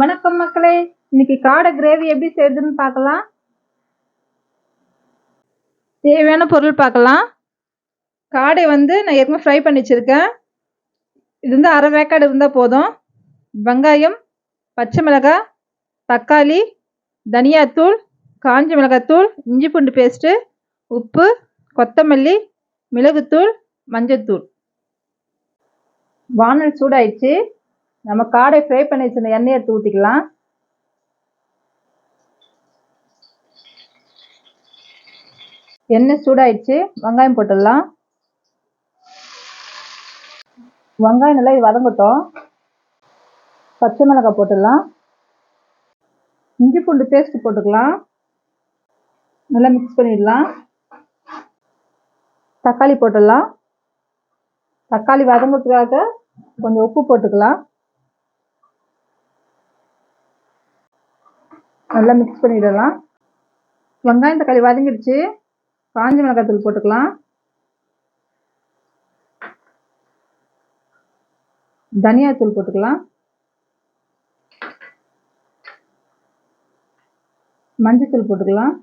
வணக்கம் மக்களே. இன்னைக்கு காடை கிரேவி எப்படி செய்யுதுன்னு பார்க்கலாம். தேவையான பொருள் பார்க்கலாம். காடை வந்து நான் ஏற்கனவே ஃப்ரை பண்ணி வச்சுருக்கேன். இது வந்து அரை வேக்காடு இருந்தால் போதும். வெங்காயம் பச்சை மிளகாய் தக்காளி தனியாத்தூள் காஞ்ச மிளகாத்தூள் இஞ்சி பூண்டு பேஸ்ட்டு உப்பு கொத்தமல்லி மிளகுத்தூள் மஞ்சத்தூள். வானல் சூடாயிடுச்சு. நம்ம காடை ஃப்ரை பண்ணி வச்சிருந்த எண்ணெயை எடுத்து ஊற்றிக்கலாம் எண்ணெய் சூடாயிடுச்சு. வெங்காயம் போட்டுடலாம். வெங்காயம் நல்லா இது வதங்கட்டும். பச்சை மிளகாய் போட்டுடலாம். இஞ்சி பூண்டு பேஸ்ட் போட்டுக்கலாம். நல்லா மிக்ஸ் பண்ணிடலாம். தக்காளி போட்டுடலாம். தக்காளி வதங்கிறதுக்காக கொஞ்சம் உப்பு போட்டுக்கலாம். நல்லா மிக்ஸ் பண்ணிடலாம். வெங்காயம் தக்காளி வதங்கிடுச்சு. காஞ்ச மிளகாய் தூள் போட்டுக்கலாம். தனியாத்தூள் போட்டுக்கலாம். மஞ்சத்தூள் போட்டுக்கலாம்.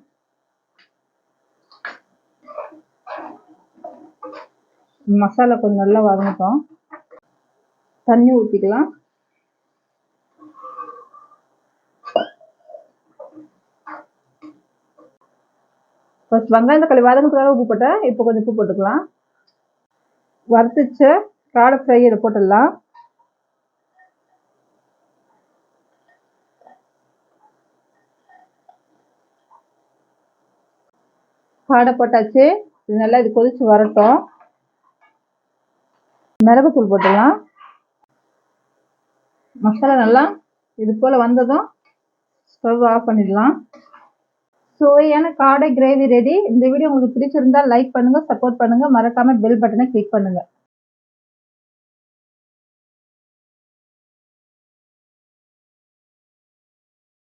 மசாலா கொஞ்சம் நல்லா வதங்கட்டும். தண்ணி ஊற்றிக்கலாம் ஃபஸ்ட் வெங்காயம் தக்காளி வதங்கிறதுக்காக உப்பு போட்டேன் இப்போ கொஞ்சம் உப்பு போட்டுக்கலாம். வறுத்துச்ச காடை ஃப்ரை இதை போட்டுடலாம். காடை போட்டாச்சு. இது நல்லா இது கொதிச்சு வரட்டும். மிளகுத்தூள் போட்டுடலாம். மசாலா நல்லா இது போல் வந்ததும் ஸ்டவ் ஆஃப் பண்ணிடலாம். சுவையான காடை கிரேவி ரெடி இந்த வீடியோ உங்களுக்கு பிடிச்சிருந்தா லைக் பண்ணுங்க சப்போர்ட் பண்ணுங்க. மறக்காம பெல் பட்டனை கிளிக் பண்ணுங்க.